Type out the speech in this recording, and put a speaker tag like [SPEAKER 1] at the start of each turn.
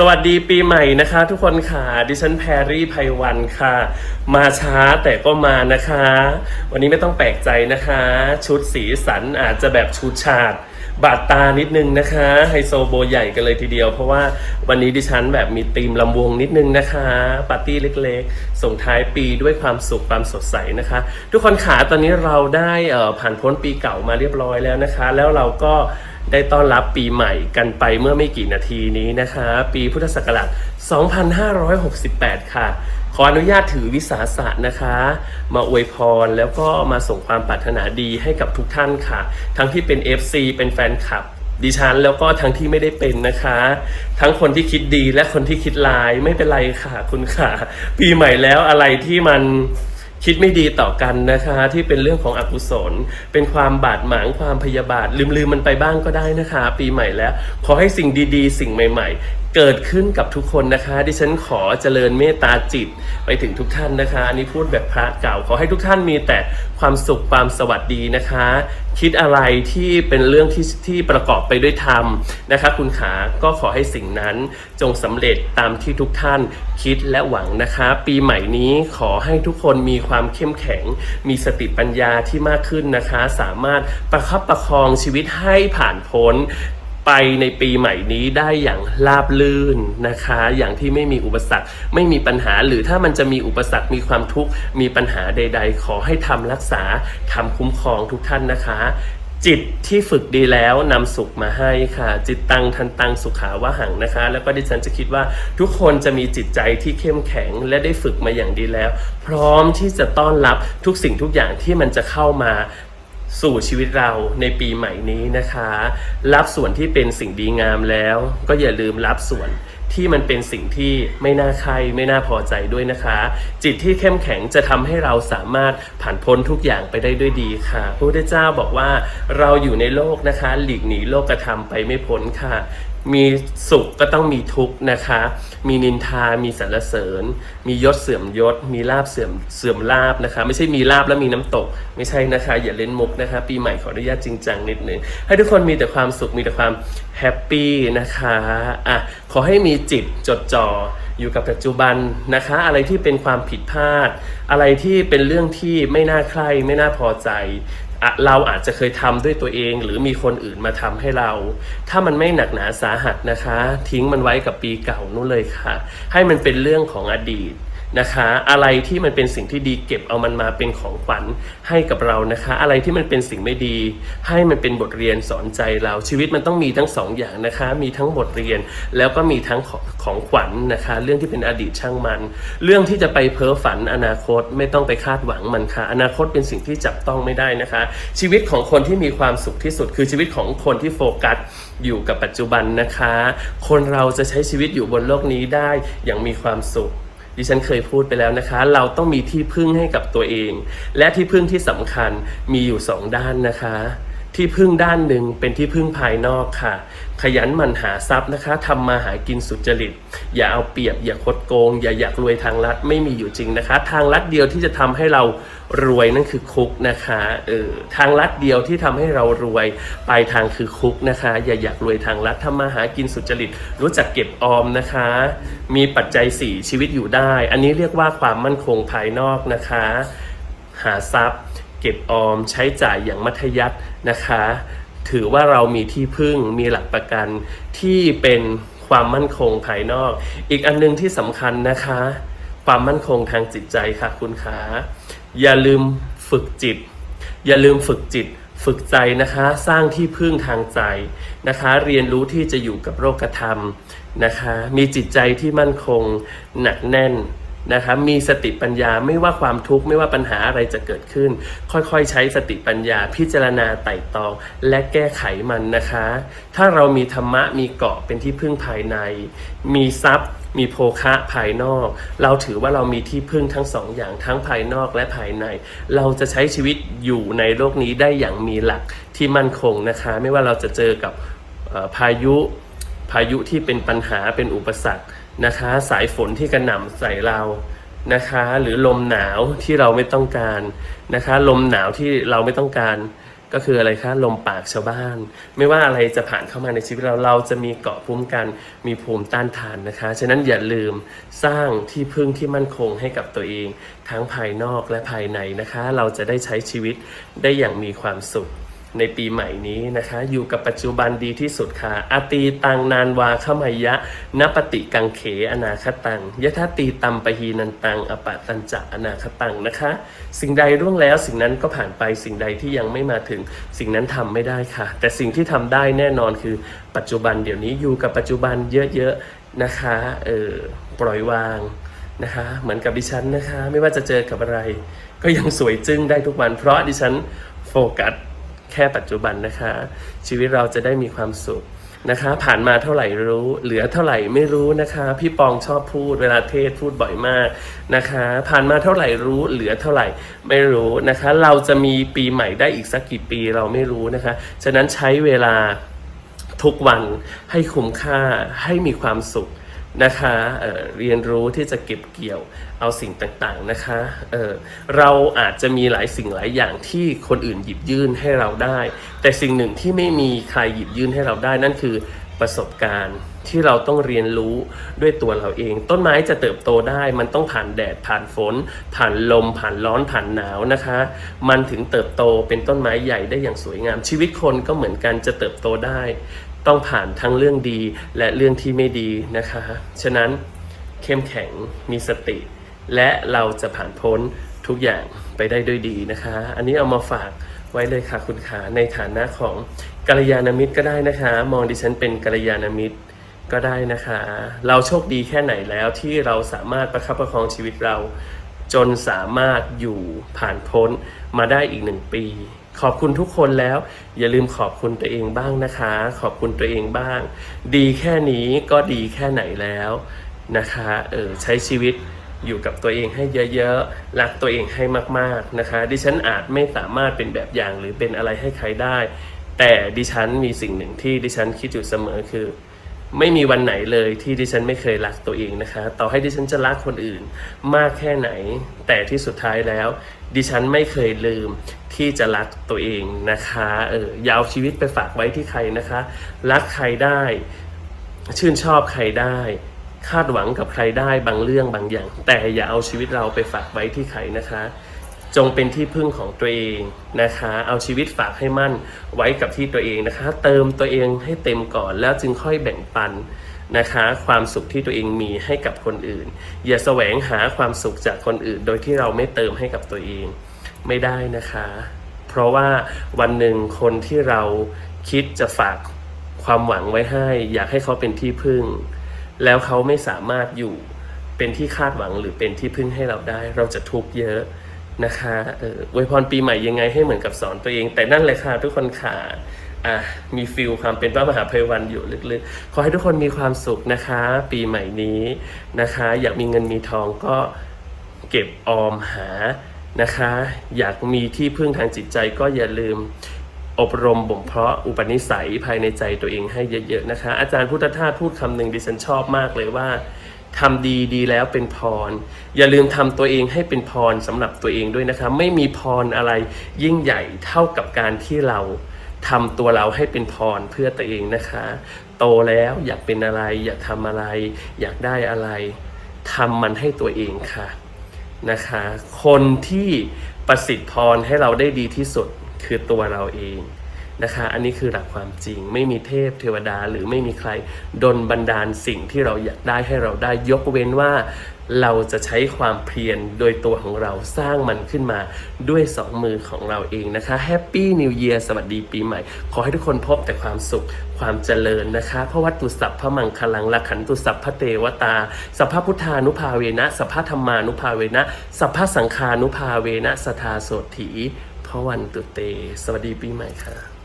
[SPEAKER 1] สวัสดีปีใหม่นะคะ ทุกคนค่ะดิฉันแพรรี่ไพวันค่ะ มาช้าแต่ก็มานะคะ วันนี้ไม่ต้องแปลกใจนะคะ ชุดสีสันอาจจะแบบชูดฉาดบาดตานิดนึงนะคะไฮโซโบใหญ่กันเลยทีเดียว เพราะว่าวันนี้ดิฉันแบบมีธีมลำวงนิดนึงนะคะปาร์ตี้เล็กๆ ส่งท้ายปีด้วยความสุขความสดใสนะคะ ทุกคนขาตอนนี้เราได้ผ่านพ้นปีเก่ามาเรียบร้อยแล้วนะคะ แล้วเราก็ ได้ต้อนรับปีใหม่กันไปเมื่อไม่กี่นาทีนี้นะคะ ปีพุทธศักราช 2568 ค่ะ ขออนุญาตถือวิสาสะนะคะ มาอวยพรแล้วก็มาส่งความปรารถนาดีให้กับทุกท่านค่ะ ทั้งที่เป็น FC เป็นแฟนคลับดิฉันแล้วก็ทั้งที่ไม่ได้เป็นนะคะ ทั้งคนที่คิดดีและคนที่คิดร้ายไม่เป็นไรค่ะ คุณค่ะ ปีใหม่แล้วอะไรที่มัน คิดไม่ดีต่อกันนะคะ ที่เป็นเรื่องของอกุศล เป็นความบาดหมางความพยาบาท ลืมๆมันไปบ้างก็ได้นะคะ ปีใหม่แล้ว ขอให้สิ่งดีๆ สิ่งใหม่ ๆเกิดขึ้นกับทุกคนนะคะ ดิฉันขอเจริญเมตตาจิตไปถึงทุกท่านนะคะ อันนี้พูดแบบพระเก่า ขอให้ทุกท่านมีแต่ความสุขความสวัสดีนะคะ คิดอะไรที่เป็นเรื่องที่ที่ประกอบไปด้วยธรรมนะคะ คุณขาก็ขอให้สิ่งนั้นจงสำเร็จตามที่ทุกท่านคิดและหวังนะคะ ปีใหม่นี้ขอให้ทุกคนมีความเข้มแข็ง มีสติปัญญาที่มากขึ้นนะคะ สามารถประคับประคองชีวิตให้ผ่านพ้น ไปในปีใหม่นี้ได้อย่างราบลื่นนะคะ อย่างที่ไม่มีอุปสรรค ไม่มีปัญหาหรือถ้ามันจะมีอุปสรรคมีความทุกข์มีปัญหาใด ๆ ขอให้ทำรักษาทำคุ้มครองทุกท่านนะคะ จิตที่ฝึกดีแล้วนำสุขมาให้ค่ะ จิตตังทันตังสุขาวะหังนะคะ แล้วก็ดิฉันจะคิดว่าทุกคนจะมีจิตใจที่เข้มแข็งและได้ฝึกมาอย่างดีแล้ว พร้อมที่จะต้อนรับทุกสิ่งทุกอย่างที่มันจะเข้ามา สู่ชีวิตเราในปีใหม่นี้นะคะ รับส่วนที่เป็นสิ่งดีงามแล้ว ก็อย่าลืมรับส่วนที่มันเป็นสิ่งที่ไม่น่าใครไม่น่าพอใจด้วยนะคะ จิตที่เข้มแข็งจะทำให้เราสามารถผ่านพ้นทุกอย่างไปได้ด้วยดีค่ะพระพุทธเจ้าบอกว่าเราอยู่ในโลกนะคะ หลีกหนีโลกธรรมไปไม่พ้นค่ะ มีสุขก็ต้องมีทุกข์นะคะ มีนินทา มีสรรเสริญ มียศเสื่อมยศ มีลาบเสื่อมเสื่อมลาบนะคะ ไม่ใช่มีลาบแล้วมีน้ำตก ไม่ใช่นะคะ อย่าเล่นมุกนะคะ ปีใหม่ขออนุญาตจริงจังนิดนึง ให้ทุกคนมีแต่ความสุข มีแต่ความแฮปปี้นะคะ อะ ขอให้มีจิตจดจ่ออยู่กับปัจจุบันนะคะ อะไรที่เป็นความผิดพลาด อะไรที่เป็นเรื่องที่ไม่น่าใคร่ไม่น่าพอใจ เราอาจจะเคยทำด้วยตัวเอง หรือมีคนอื่นมาทำให้เรา ถ้ามันไม่หนักหนาสาหัสนะคะ ทิ้งมันไว้กับปีเก่านู่นเลยค่ะ ให้มันเป็นเรื่องของอดีต นะคะ อะไรที่มันเป็นสิ่งที่ดีเก็บเอามันมาเป็นของขวัญให้กับเรานะคะ อะไรที่มันเป็นสิ่งไม่ดี ให้มันเป็นบทเรียนสอนใจเราชีวิตมันต้องมีทั้งสองอย่างนะคะ มีทั้งบทเรียนแล้วก็มีทั้งของของขวัญนะคะ เรื่องที่เป็นอดีตช่างมัน เรื่องที่จะไปเพ้อฝันอนาคตไม่ต้องไปคาดหวังมันค่ะ อนาคตเป็นสิ่งที่จับต้องไม่ได้นะคะ ชีวิตของคนที่มีความสุขที่สุด คือชีวิตของคนที่โฟกัสอยู่กับปัจจุบันนะคะ คนเราจะใช้ชีวิตอยู่บนโลกนี้ได้อย่างมีความสุข ดิฉันเคยพูดไปแล้วนะคะ เราต้องมีที่พึ่งให้กับตัวเอง และที่พึ่งที่สำคัญมีอยู่สองด้านนะคะ ที่พึ่งด้านหนึ่งเป็นที่พึ่งภายนอกค่ะ ขยันหมั่นหาทรัพย์นะคะทำมาหากินสุจริต อย่าเอาเปรียบ อย่าคดโกง อย่าอยากรวยทางลัดไม่มีอยู่จริงนะคะ ทางลัดเดียวที่จะทำให้เรารวยนั่นคือคุกนะคะเออทางลัดเดียวที่ทำให้เรารวยปลายทางคือคุกนะคะ อย่าอยากรวยทางลัดทำมาหากินสุจริต รู้จักเก็บออมนะคะ มีปัจจัยสี่ชีวิตอยู่ได้ อันนี้เรียกว่าความมั่นคงภายนอกนะคะ หาทรัพย์ เก็บออมใช้จ่ายอย่างมัธยัตินะคะ ถือว่าเรามีที่พึ่งมีหลักประกันที่เป็นความมั่นคงภายนอก อีกอันหนึงที่สำคัญนะคะ ความมั่นคงทางจิตใจค่ะคุณขาอย่าลืมฝึกจิต อย่าลืมฝึกจิตฝึกใจนะคะ สร้างที่พึ่งทางใจนะคะ เรียนรู้ที่จะอยู่กับโลกธรรมนะคะ มีจิตใจที่มั่นคงหนักแน่น นะคะมีสติปัญญาไม่ว่าความทุกข์ไม่ว่าปัญหาอะไรจะเกิดขึ้น ค่อยๆ ใช้สติปัญญาพิจารณาไต่ตอง และแก้ไขมันนะคะ ถ้าเรามีธรรมะมีเกาะเป็นที่พึ่งภายใน มีทรัพย์มีโภคะภายนอก เราถือว่าเรามีที่พึ่งทั้งสองอย่างทั้งภายนอกและภายใน เราจะใช้ชีวิตอยู่ในโลกนี้ได้อย่างมีหลักที่มั่นคงนะคะ ไม่ว่าเราจะเจอกับพายุพายุที่เป็นปัญหาเป็นอุปสรรค นะคะ สายฝนที่กระหน่ำใส่เรานะคะ หรือลมหนาวที่เราไม่ต้องการนะคะ ลมหนาวที่เราไม่ต้องการ ก็คืออะไรคะลมปากชาวบ้าน ไม่ว่าอะไรจะผ่านเข้ามาในชีวิตเราเราจะมีเกาะคุ้มกันมีภูมิต้านทานนะคะ ฉะนั้นอย่าลืมสร้างที่พึ่งที่มั่นคงให้กับตัวเอง ทั้งภายนอกและภายในนะคะ เราจะได้ใช้ชีวิตได้อย่างมีความสุข ในปีใหม่นี้นะคะ อยู่กับปัจจุบันดีที่สุดค่ะอาตีตังนานวาขมายะนปฏิกังเขอนาคตังยะทาตีตัมปะฮีนันตัง อปะตันจะอนาคตังนะคะ สิ่งใดร่วงแล้วสิ่งนั้นก็ผ่านไปสิ่งใดที่ยังไม่มาถึงสิ่งนั้นทำไม่ได้ค่ะ แต่สิ่งที่ทำได้แน่นอนคือ ปัจจุบันเดี๋ยวนี้อยู่กับปัจจุบันเยอะๆนะคะเออปล่อยวางนะคะ เหมือนกับดิฉันนะคะ ไม่ว่าจะเจอกับอะไร ก็ยังสวยจึ้งได้ทุกวันเพราะดิฉันโฟกัส แค่ปัจจุบันนะคะ ชีวิตเราจะได้มีความสุขนะคะ ผ่านมาเท่าไหร่รู้ เหลือเท่าไหร่ไม่รู้นะคะ พี่ปองชอบพูดเวลาเทศพูดบ่อยมากนะคะ ผ่านมาเท่าไหร่รู้ เหลือเท่าไหร่ไม่รู้นะคะ เราจะมีปีใหม่ได้อีกสักกี่ปีเราไม่รู้นะคะ ฉะนั้นใช้เวลาทุกวันให้คุ้มค่าให้มีความสุข นะคะเเรียนรู้ที่จะเก็บเกี่ยวเอาสิ่งต่างๆนะคะเเราอาจจะมีหลายสิ่งหลายอย่างที่คนอื่นหยิบยื่นให้เราได้ แต่สิ่งหนึ่งที่ไม่มีใครหยิบยื่นให้เราได้นั่นคือประสบการณ์ที่เราต้องเรียนรู้ด้วยตัวเราเอง ต้นไม้จะเติบโตได้ มันต้องผ่านแดดผ่านฝน ผ่านลม ผ่านร้อนผ่านหนาวนะคะ มันถึงเติบโตเป็นต้นไม้ใหญ่ได้อย่างสวยงามชีวิตคนก็เหมือนกันจะเติบโตได้ ต้องผ่านทั้งเรื่องดีและเรื่องที่ไม่ดีนะคะ ฉะนั้นเข้มแข็งมีสติ และเราจะผ่านพ้นทุกอย่างไปได้ด้วยดีนะคะ อันนี้เอามาฝากไว้เลยค่ะคุณขาในฐานะของกัลยาณมิตรก็ได้นะคะ มองดิฉันเป็นกัลยาณมิตรก็ได้นะคะ เราโชคดีแค่ไหนแล้วที่เราสามารถประคับประคองชีวิตเรา จนสามารถอยู่ผ่านพ้นมาได้อีกหนึ่งปี ขอบคุณทุกคนแล้ว อย่าลืมขอบคุณตัวเองบ้างนะคะ ขอบคุณตัวเองบ้าง ดีแค่นี้ก็ดีแค่ไหนแล้วนะคะเออใช้ชีวิตอยู่กับตัวเองให้เยอะๆ รักตัวเองให้มากๆนะคะ ดิฉันอาจไม่สามารถเป็นแบบอย่างหรือเป็นอะไรให้ใครได้ แต่ดิฉันมีสิ่งหนึ่งที่ดิฉันคิดอยู่เสมอคือ ไม่มีวันไหนเลยที่ดิฉันไม่เคยรักตัวเองนะคะ ต่อให้ดิฉันจะรักคนอื่นมากแค่ไหน แต่ที่สุดท้ายแล้ว ดิฉันไม่เคยลืมที่จะรักตัวเองนะคะเอออยาวชีวิตไปฝากไว้ที่ใครนะคะ รักใครได้ ชื่นชอบใครได้ คาดหวังกับใครได้บางเรื่องบางอย่าง แต่อย่าเอาชีวิตเราไปฝากไว้ที่ใครนะคะ จงเป็นที่พึ่งของตัวเองนะคะ เอาชีวิตฝากให้มั่นไว้กับที่ตัวเองนะคะ เติมตัวเองให้เต็มก่อนแล้วจึงค่อยแบ่งปัน นะคะ ความสุขที่ตัวเองมีให้กับคนอื่น อย่าแสวงหาความสุขจากคนอื่น โดยที่เราไม่เติมให้กับตัวเองไม่ได้นะคะ เพราะว่าวันหนึ่งคนที่เราคิดจะฝากความหวังไว้ให้ อยากให้เขาเป็นที่พึ่ง แล้วเขาไม่สามารถอยู่เป็นที่คาดหวังหรือเป็นที่พึ่งให้เราได้ เราจะทุกข์เยอะนะคะเอออวยพรปีใหม่ยังไงให้เหมือนกับสอนตัวเอง แต่นั่นเลยค่ะทุกคนค่ะ อะมีฟิลความเป็นพระมหาภัยวันอยู่ลึกๆ ขอให้ทุกคนมีความสุขนะคะ ปีใหม่นี้นะคะ อยากมีเงินมีทองก็เก็บออมหานะคะ อยากมีที่พึ่งทางจิตใจก็อย่าลืมอบรมบ่มเพาะอุปนิสัยภายในใจตัวเองให้เยอะๆนะคะ อาจารย์พุทธทาสพูดคำหนึ่งดิฉันชอบมากเลยว่าทำดีดีแล้วเป็นพร อย่าลืมทำตัวเองให้เป็นพรสำหรับตัวเองด้วยนะคะ ไม่มีพรอะไรยิ่งใหญ่เท่ากับการที่เรา ทำตัวเราให้เป็นพรเพื่อตัวเองนะคะ โตแล้วอยากเป็นอะไร อยากทำอะไร อยากได้อะไรทำมันให้ตัวเองค่ะนะคะ คนที่ประสิทธิ์พรให้เราได้ดีที่สุดคือตัวเราเอง นะคะ อันนี้คือหลักความจริง ไม่มีเทพเทวดาหรือไม่มีใครดนบันดาลสิ่งที่เราอยากได้ให้เราได้ยกเว้นว่า เราจะใช้ความเพียรโดยตัวของเราสร้างมันขึ้นมาด้วยสองมือของเราเองนะคะแฮปปี้นิวเยียร์สวัสดีปีใหม่ ขอให้ทุกคนพบแต่ความสุขความเจริญนะคะพระวัตตุสัพพะมังคลังละขันตุสัพพะเทวตา สัพพพุทธานุภาเวนะ สัพพะธรรมานุภาเวนะ สัพพะสังฆานุภาเวนะสทาโสถีพระวันตุเต สวัสดีปีใหม่ค่ะ